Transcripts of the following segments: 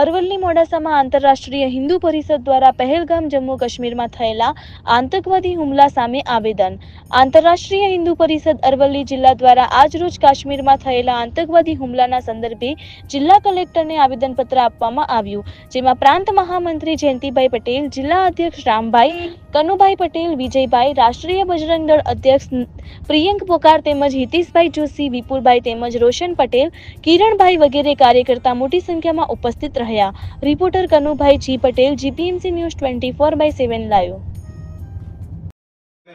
Aravalli મોડાસામાં આંતરરાષ્ટ્રીય હિન્દુ પરિષદ દ્વારા પહેલગામ જમ્મુ કાશ્મીરમાં થયેલા આતંકવાદી હુમલા સામે આવેદન. આંતરરાષ્ટ્રીય હિન્દુ પરિષદ અરવલ્લી જિલ્લા દ્વારા આજરોજ કાશ્મીરમાં થયેલા આતંકવાદી હુમલાના સંદર્ભે જિલ્લા કલેક્ટરને આવેદનપત્ર આપવામાં આવ્યું, જેમાં પ્રાંત મહામંત્રી જયંતિભાઈ પટેલ, જિલ્લા અધ્યક્ષ રામભાઈ, કનુભાઈ પટેલ, વિજયભાઈ, રાષ્ટ્રીય બજરંગ દળ અધ્યક્ષ પ્રિયંક પોકાર તેમજ હિતેશભાઈ જોશી, વિપુલભાઈ તેમજ રોશન પટેલ, કિરણભાઈ વગેરે કાર્યકર્તા મોટી સંખ્યામાં ઉપસ્થિત રહ્યા reporter Kanubhai G Patel, GPMC news twenty four by seven live.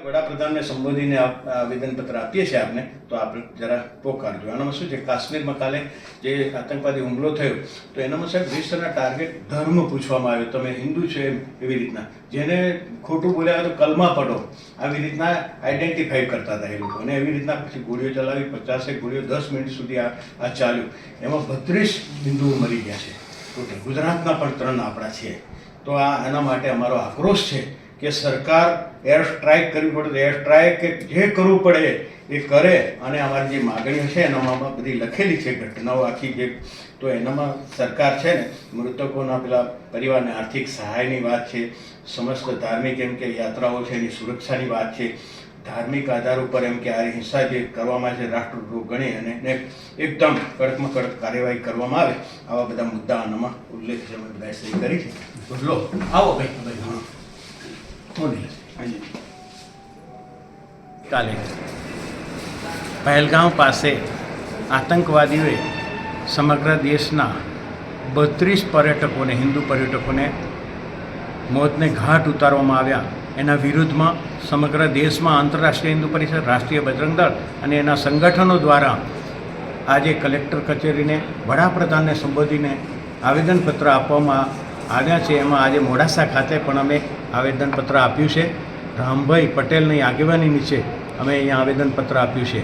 વડાપ્રધાનને સંબોધીને આવેદનપત્ર આપીએ છીએ આપને, તો આપણે જરા પોકારજો આનામાં શું છે? કાશ્મીરમાં કાલે જે આતંકવાદી હુમલો થયો, તો એનામાં સાહેબ વિશ્વના ટાર્ગેટ ધર્મ પૂછવામાં આવ્યો. તમે હિન્દુ છો એમ એવી રીતના. જેને ખોટું બોલ્યા તો કલમા પડો. આવી રીતના આઈડેન્ટિફાઈ કરતા હતા એ લોકો. અને એવી રીતના પછી ગોળીઓ ચલાવી પચાસેક ગોળીઓ દસ મિનિટ સુધી આ ચાલ્યું. એમાં બત્રીસ હિન્દુઓ મરી ગયા છે. ગુજરાતના પણ ત્રણ આપણા છે. તો આ એના માટે અમારો આક્રોશ છે કે સરકાર એર સ્ટ્રાઇક કરવી પડે, એર સ્ટ્રાઇક કે જે કરવું પડે એ કરે અને અમારી જે માગણીઓ છે એનામાં બધી લખેલી છે ઘટનાઓ આખી જે તો એનામાં સરકાર છે ને મૃતકોના પેલા પરિવારને આર્થિક સહાયની વાત છે, સમસ્ત ધાર્મિક એમ કે યાત્રાઓ છે એની સુરક્ષાની વાત છે ધાર્મિક આધાર ઉપર એમ કે આ હિંસા જે કરવામાં છે, રાષ્ટ્રદ્રોહ ગણી અને એકદમ કડકમાં કડક કાર્યવાહી કરવામાં આવે, આવા બધા મુદ્દા આનામાં ઉલ્લેખ છે અમે બધા સહી કરી છે. તો લો આવો ભાઈ ભાઈ, હા. હાજી કાલે પહેલગામ પાસે આતંકવાદીઓએ સમગ્ર દેશના બત્રીસ પર્યટકોને, હિન્દુ પર્યટકોને મોતને ઘાટ ઉતારવામાં આવ્યા. એના વિરુદ્ધમાં સમગ્ર દેશમાં આંતરરાષ્ટ્રીય હિન્દુ પરિષદ, રાષ્ટ્રીય બજરંગ દળ અને એના સંગઠનો દ્વારા આજે કલેક્ટર કચેરીને વડાપ્રધાનને સંબોધીને આવેદનપત્ર આપવામાં આવ્યા છે. એમાં આજે મોડાસા ખાતે પણ અમે આવેદનપત્ર આપ્યું છે. રામભાઈ પટેલની આગેવાની નીચે અમે અહીંયા આવેદનપત્ર આપ્યું છે.